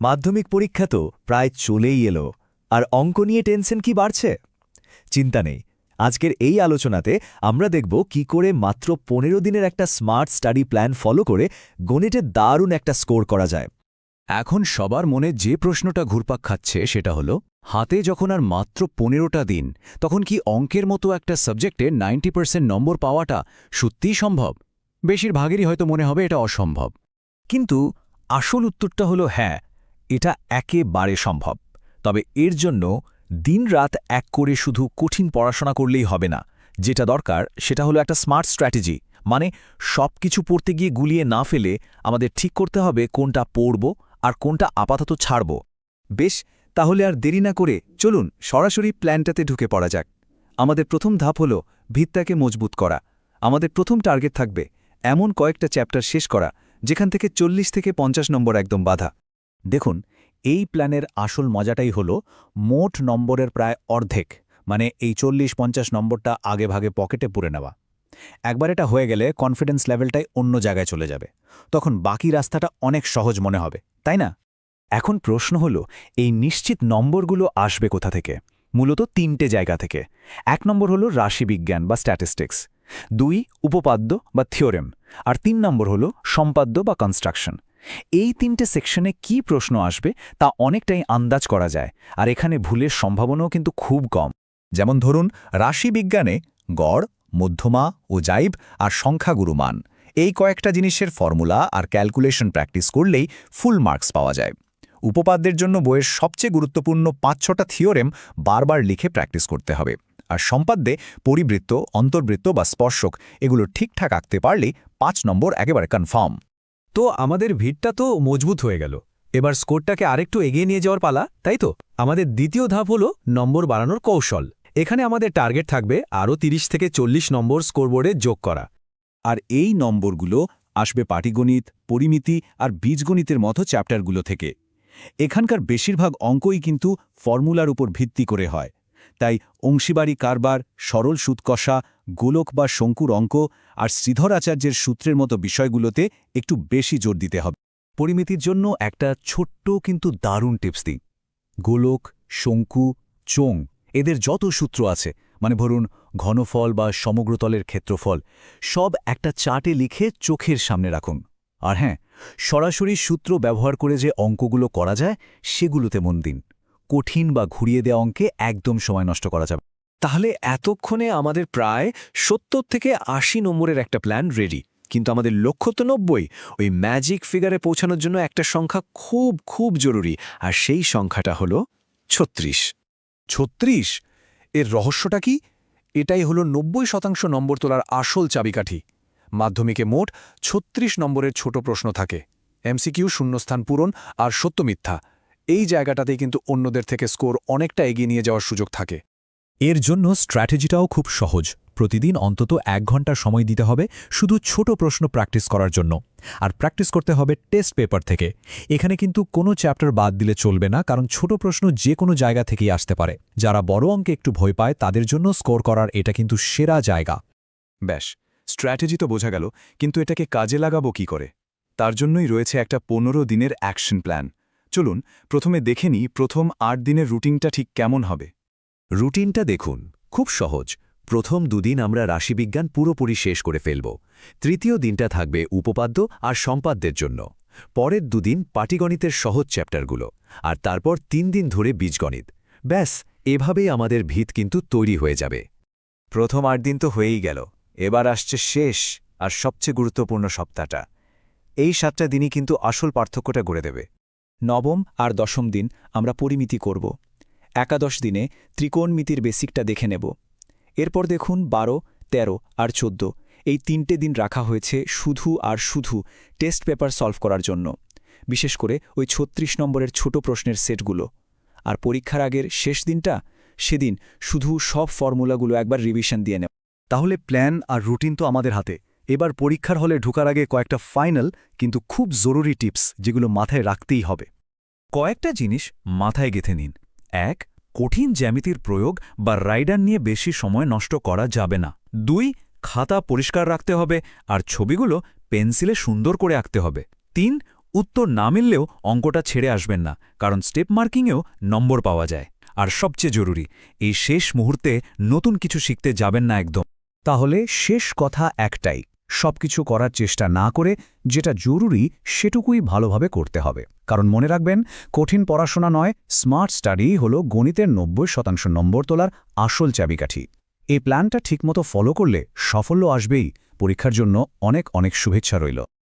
মাধ্যমিক পরীক্ষা তো প্রায় চলেই এলো। আর অঙ্ক নিয়ে টেনশন কি বাড়ছে? চিন্তা নেই। আজকের এই আলোচনাতে আমরা দেখব কি করে মাত্র পনেরো দিনের একটা স্মার্ট স্টাডি প্ল্যান ফলো করে গণিতে দারুণ একটা স্কোর করা যায়। এখন সবার মনে যে প্রশ্নটা ঘুরপাক খাচ্ছে সেটা হলো, হাতে যখন আর মাত্র পনেরোটা দিন, তখন কি অঙ্কের মতো একটা সাবজেক্টে নাইনটি নম্বর পাওয়াটা সত্যিই সম্ভব? বেশিরভাগেরই হয়তো মনে হবে এটা অসম্ভব। কিন্তু আসল উত্তরটা হলো হ্যাঁ এটা একেবারে সম্ভব। তবে এর জন্য দিনরাত এক করে শুধু কঠিন পড়াশোনা করলেই হবে না। যেটা দরকার, সেটা হলো একটা স্মার্ট স্ট্র্যাটেজি। মানে সব কিছু পড়তে গিয়ে গুলিয়ে না ফেলে আমাদের ঠিক করতে হবে কোনটা পড়ব আর কোনটা আপাতত ছাড়ব। বেশ, তাহলে আর দেরি না করে চলুন সরাসরি প্ল্যানটাতে ঢুকে পড়া যাক। আমাদের প্রথম ধাপ হল ভিত্তাকে মজবুত করা। আমাদের প্রথম টার্গেট থাকবে এমন কয়েকটা চ্যাপ্টার শেষ করা, যেখান থেকে চল্লিশ থেকে পঞ্চাশ নম্বর একদম বাধা। দেখুন, এই প্ল্যানের আসল মজাটাই হল মোট নম্বরের প্রায় অর্ধেক মানে এই চল্লিশ পঞ্চাশ নম্বরটা আগে ভাগে পকেটে পুরে নেওয়া। একবার এটা হয়ে গেলে কনফিডেন্স লেভেলটাই অন্য জায়গায় চলে যাবে। তখন বাকি রাস্তাটা অনেক সহজ মনে হবে, তাই না? এখন প্রশ্ন হল, এই নিশ্চিত নম্বরগুলো আসবে কোথা থেকে? মূলত তিনটে জায়গা থেকে। এক নম্বর হল রাশিবিজ্ঞান বা স্ট্যাটিস্টিক্স দুই উপপাদ্য বা থিওরেম আর তিন নম্বর হল সম্পাদ্য বা কনস্ট্রাকশন এই তিনটে সেকশনে কি প্রশ্ন আসবে তা অনেকটাই আন্দাজ করা যায়, আর এখানে ভুলের সম্ভাবনাও কিন্তু খুব কম। যেমন ধরুন রাশিবিজ্ঞানে গড়, মধ্যমা ও জাইব আর সংখ্যাগুরু মান। এই কয়েকটা জিনিসের ফর্মুলা আর ক্যালকুলেশন প্র্যাকটিস করলেই ফুল মার্কস পাওয়া যায়। উপপাদ্যের জন্য বইয়ের সবচেয়ে গুরুত্বপূর্ণ পাঁচ ছটা থিওরেম বারবার লিখে প্র্যাকটিস করতে হবে, আর সম্পাদ্যে পরিবৃত্ত, অন্তর্বৃত্ত বা স্পর্শক এগুলো ঠিকঠাক আঁকতে পারলেই পাঁচ নম্বর একেবারে কনফার্ম। তো আমাদের ভিড়টা তো মজবুত হয়ে গেল। এবার স্কোরটাকে আরেকটু এগিয়ে নিয়ে যাওয়ার পালা, তাই তো? আমাদের দ্বিতীয় ধাপ হলো নম্বর বাড়ানোর কৌশল। এখানে আমাদের টার্গেট থাকবে আরও ৩০ থেকে চল্লিশ নম্বর স্কোরবোর্ডে যোগ করা। আর এই নম্বরগুলো আসবে পাটিগণিত, পরিমিতি আর বীজগণিতের মতো চ্যাপ্টারগুলো থেকে। এখানকার বেশিরভাগ অঙ্কই কিন্তু ফর্মুলার উপর ভিত্তি করে হয়। তাই অংশীবাড়ি কারবার, সরল সুৎকষা গোলক বা শঙ্কুর অঙ্ক আর শ্রীধর আচার্যের সূত্রের মতো বিষয়গুলোতে একটু বেশি জোর দিতে হবে। পরিমিতির জন্য একটা ছোট্ট কিন্তু দারুণ টিপস দিই। গোলক, শঙ্কু, চোং এদের যত সূত্র আছে মানে ধরুন ঘনফল বা সমগ্রতলের ক্ষেত্রফল, সব একটা চার্টে লিখে চোখের সামনে রাখুন। আর হ্যাঁ সরাসরি সূত্র ব্যবহার করে যে অঙ্কগুলো করা যায়, সেগুলোতে মন দিন। কঠিন বা ঘুরিয়ে দেওয়া অঙ্কে একদম সময় নষ্ট করা যাবে তাহলে এতক্ষণে আমাদের প্রায় সত্তর থেকে আশি নম্বরের একটা প্ল্যান রেডি কিন্তু আমাদের লক্ষ্য তো নব্বই। ওই ম্যাজিক ফিগারে পৌঁছানোর জন্য একটা সংখ্যা খুব খুব জরুরি। আর সেই সংখ্যাটা হলো ছত্রিশ। ছত্রিশ? এর রহস্যটা কি? এটাই হলো নব্বই শতাংশ নম্বর তোলার আসল চাবিকাঠি। মাধ্যমিকে মোট ছত্রিশ নম্বরের ছোট প্রশ্ন থাকে। এমসিকিউ শূন্যস্থান পূরণ আর সত্য মিথ্যা। এই জায়গাটাতেই কিন্তু অন্যদের থেকে স্কোর অনেকটা এগিয়ে নিয়ে যাওয়ার সুযোগ থাকে। এর জন্য স্ট্র্যাটেজিটাও খুব সহজ। প্রতিদিন অন্তত এক ঘণ্টা সময় দিতে হবে শুধু ছোট প্রশ্ন প্র্যাকটিস করার জন্য। আর প্র্যাকটিস করতে হবে টেস্ট পেপার থেকে। এখানে কিন্তু কোনো চ্যাপ্টার বাদ দিলে চলবে না, কারণ ছোট প্রশ্ন যে কোনো জায়গা থেকেই আসতে পারে। যারা বড় অঙ্কে একটু ভয় পায়, তাদের জন্য স্কোর করার এটা কিন্তু সেরা জায়গা। ব্যাস, স্ট্র্যাটেজি তো বোঝা গেল, কিন্তু এটাকে কাজে লাগাবো কি করে? তার জন্যই রয়েছে একটা পনেরো দিনের অ্যাকশন প্ল্যান। চলুন প্রথমে দেখে নিই প্রথম আট দিনের রুটিনটা ঠিক কেমন হবে। রুটিনটা দেখুন খুব সহজ। প্রথম দুদিন আমরা রাশিবিজ্ঞান পুরোপুরি শেষ করে ফেলব। তৃতীয় দিনটা থাকবে উপপাদ্য আর সম্পাদ্যের জন্য। পরের দুদিন পাটিগণিতের সহজ চ্যাপ্টারগুলো আর তারপর তিন দিন ধরে বীজগণিত। ব্যাস এভাবেই আমাদের ভিত কিন্তু তৈরি হয়ে যাবে। প্রথম আট দিন তো হয়েই গেল। এবার আসছে শেষ আর সবচেয়ে গুরুত্বপূর্ণ সপ্তাহটা। এই সাতটা দিনই কিন্তু আসল পার্থক্যটা গড়ে দেবে। নবম আর দশম দিন আমরা পরিমিতি করব। একাদশ দিনে ত্রিকোণমিতির বেসিকটা দেখে নেব। এরপর দেখুন বারো ১৩ আর চোদ্দ। এই তিনটে দিন রাখা হয়েছে শুধু আর শুধু টেস্ট পেপার সলভ করার জন্য। বিশেষ করে ওই ছত্রিশ নম্বরের ছোট প্রশ্নের সেটগুলো। আর পরীক্ষার আগের শেষ দিনটা, সেদিন শুধু সব ফর্মুলাগুলো একবার রিভিশন দিয়ে নেব। তাহলে প্ল্যান আর রুটিন তো আমাদের হাতে। এবার পরীক্ষার হলে ঢোকার আগে কয়েকটা ফাইনাল, কিন্তু খুব জরুরি টিপস যেগুলো মাথায় রাখতেই হবে। কয়েকটা জিনিস মাথায় গেঁথে নিন। এক, কঠিন জ্যামিতির প্রয়োগ বা রাইডার নিয়ে বেশি সময় নষ্ট করা যাবে না। দুই, খাতা পরিষ্কার রাখতে হবে আর ছবিগুলো পেন্সিলে সুন্দর করে আঁকতে হবে। তিন, উত্তর না মিললেও অঙ্কটা ছেড়ে আসবেন না, কারণ স্টেপ মার্কিংয়েও নম্বর পাওয়া যায়। আর সবচেয়ে জরুরি, এই শেষ মুহূর্তে নতুন কিছু শিখতে যাবেন না একদম। তাহলে শেষ কথা একটাই সবকিছু করার চেষ্টা না করে যেটা জরুরি সেটুকুই ভালোভাবে করতে হবে। কারণ মনে রাখবেন, কঠিন পড়াশোনা নয়, স্মার্ট স্টাডি হল গণিতের নব্বই শতাংশ নম্বর তোলার আসল চাবিকাঠি। এই প্ল্যানটা ঠিকমতো ফলো করলে সাফল্য আসবেই। পরীক্ষার জন্য অনেক অনেক শুভেচ্ছা রইল।